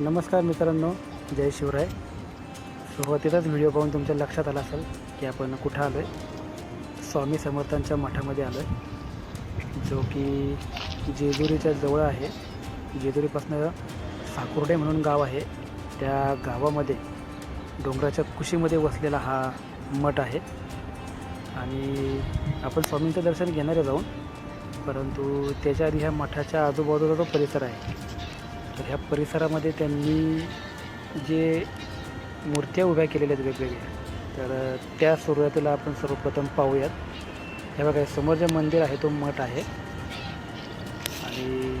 नमस्कार मित्रांनो जय शिवराय. सुरुवातीलाच व्हिडिओ पाहून तुमच्या लक्षात आला असेल की आपण कुठं आलो आहे स्वामी समर्थांच्या मठामध्ये आलो आहे जो की जेजुरीच्या जवळ आहे. जेजुरीपासनं साकुर्डे म्हणून गाव आहे. त्या गावामध्ये डोंगराच्या कुशीमध्ये वसलेला हा मठ आहे. आणि आपण स्वामींचं दर्शन घेणारे जाऊन परंतु त्याच्या आधी ह्या मठाच्या आजूबाजूला जो परिसर आहे तर ह्या परिसरामध्ये त्यांनी जे मूर्त्या उभ्या केलेल्या आहेत वेगवेगळ्या तर त्या सुरुवातीला आपण सर्वप्रथम पाहूयात. हे बघा समोर जे मंदिर आहे तो मठ आहे. आणि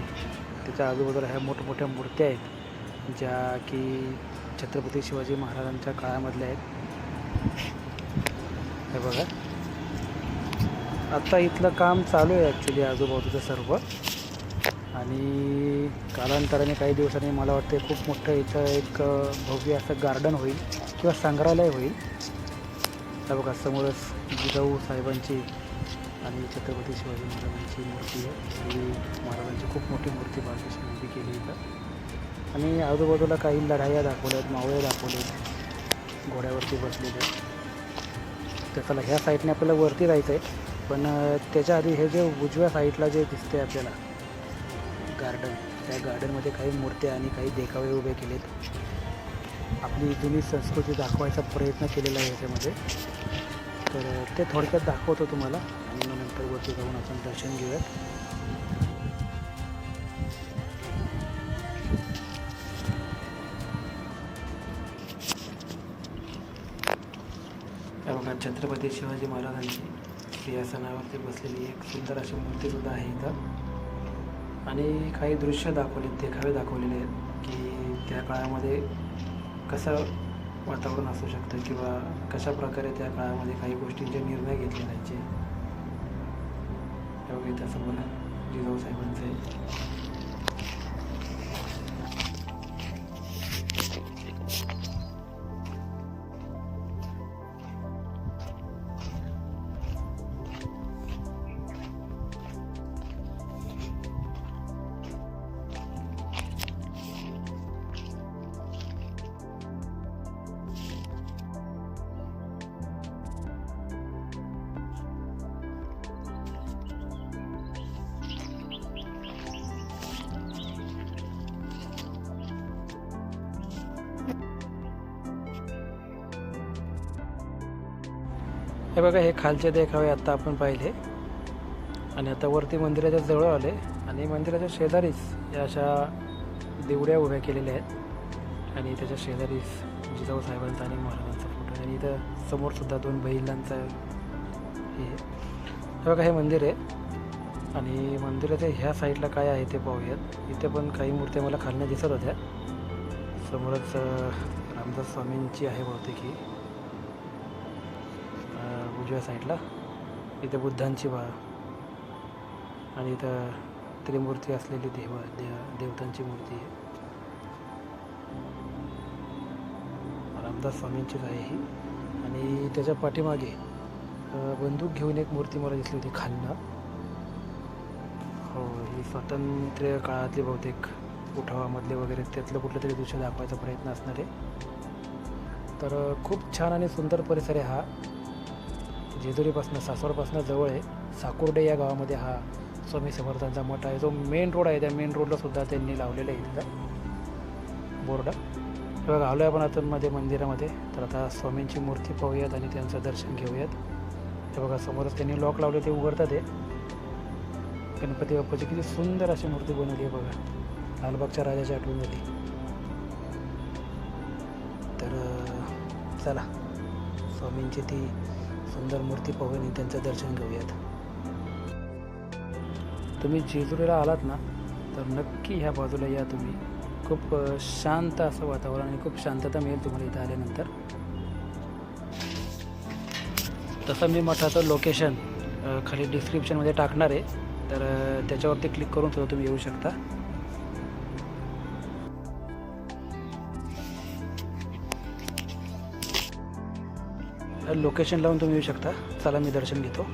त्याच्या आजूबाजूला ह्या मोठमोठ्या मूर्त्या आहेत ज्या की छत्रपती शिवाजी महाराजांच्या काळामधल्या आहेत. हे बघा. आत्ता इथलं काम चालू आहे ॲक्च्युली आजूबाजूचं सर्व. आणि कालांतराने काही दिवसांनी मला वाटते खूप मोठं इथं एक भव्य असं गार्डन होईल किंवा संग्रहालय होईल. त्या बघा समोरच जिजाऊ साहेबांची आणि छत्रपती शिवाजी महाराजांची मूर्ती आहे. ही महाराजांची खूप मोठी मूर्ती बाळकृष्ण उभी केली इथं. आणि आजूबाजूला काही लढाया दाखवल्यात मावळे दाखवलेत घोड्यावरती बसलेले तर चला ह्या साईडने आपल्याला वरती जायचं आहे पण त्याच्या आधी हे जे उजव्या साईडला जे दिसते आपल्याला गार्डन त्या गार्डनमध्ये काही मूर्त्या आणि काही देखावे उभे केलेत. आपली जुनी संस्कृती दाखवायचा प्रयत्न केलेला आहे याच्यामध्ये. तर ते थोडक्यात दाखवतो तुम्हाला. आणि मग नंतर वरती जाऊन आपण दर्शन घेऊयात. बघा छत्रपती शिवाजी महाराजांची सिंहासनावरती बसलेली एक सुंदर अशी मूर्तीसुद्धा आहे इथं. आणि काही दृश्य दाखवले देखावे दाखवलेले आहेत की त्या काळामध्ये कसं वातावरण असू शकतं किंवा कशा प्रकारे त्या काळामध्ये काही गोष्टींचे निर्णय घेतले जायचे. त्यासमोर जिजाऊ साहेबांचे हे बघा हे खालचे देखावे आत्ता आपण पाहिले. आणि आता वरती मंदिराच्या जवळ आले आणि मंदिराच्या शेजारीच या अशा दिवड्या उभ्या केलेल्या आहेत. आणि त्याच्या शेजारीच जिजाऊ साहेबांचा आणि महाराजांचा फोटो आणि इथं समोरसुद्धा दोन बैलांचा हे हे बघा हे मंदिर आहे. आणि मंदिराच्या ह्या साईडला काय आहे ते पाहूयात. इथे पण काही मूर्त्या मला खालनं दिसत होत्या. समोरच रामदास स्वामींची आहे बहुतेक. ही उजव्या साईडला. इथे बुद्धांची बा आणि इथं त्रिमूर्ती असलेली देव देव देवतांची मूर्ती आहे. रामदास स्वामींचीच आहे ही. आणि त्याच्या पाठीमागे बंदूक घेऊन एक मूर्ती मला दिसली होती खालनं. हो ही स्वातंत्र्य काळातली बहुतेक उठावामधले वगैरे त्यातलं कुठलं तरी दृश्य दाखवायचा प्रयत्न असणार आहे. तर खूप छान आणि सुंदर परिसर आहे हा. जेजुरीपासून सासवडपासनं जवळ आहे. साकुर्डे या गावामध्ये हा स्वामी समर्थांचा मठ आहे. जो मेन रोड आहे त्या मेन रोडलासुद्धा त्यांनी लावलेला आहे तिथं बोर्ड. हे बघा आलो आहे आपण आतमध्ये मंदिरामध्ये. तर आता स्वामींची मूर्ती पाहूयात आणि त्यांचं दर्शन घेऊयात. हे बघा समोरच त्यांनी लॉक लावले ते उघडतात आहे गणपती बाप्पाची किती सुंदर अशी मूर्ती बनवली आहे बघा. लालबागच्या राजाची आठवण झाली. तर चला. स्वामींची ती सुंदर मूर्ती पाहून आणि त्यांचं दर्शन घेऊयात. तुम्ही जेजुरीला आलात ना तर नक्की ह्या बाजूला या तुम्ही. खूप शांत असं वातावरण आणि खूप शांतता मिळेल तुम्हाला इथं आल्यानंतर. तसं मी मठाचं लोकेशन खाली डिस्क्रिप्शनमध्ये टाकणार आहे. तर त्याच्यावरती क्लिक करून सुद्धा तुम्ही येऊ शकता. लोकेशन लावून तुम्ही येऊ शकता. चला मी दर्शन घेतो.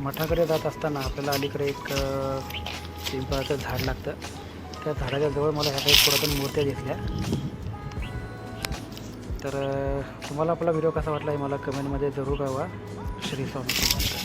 मठाकडे जात असताना आपल्याला अलीकडे एक पिंपळाचं झाड लागतं. त्या झाडाच्या जवळ मला ह्या काही पुरातन मूर्त्या दिसल्या. तर तुम्हाला आपला व्हिडिओ कसा वाटला हे मला कमेंटमध्ये जरूर कळवा. श्री स्वामी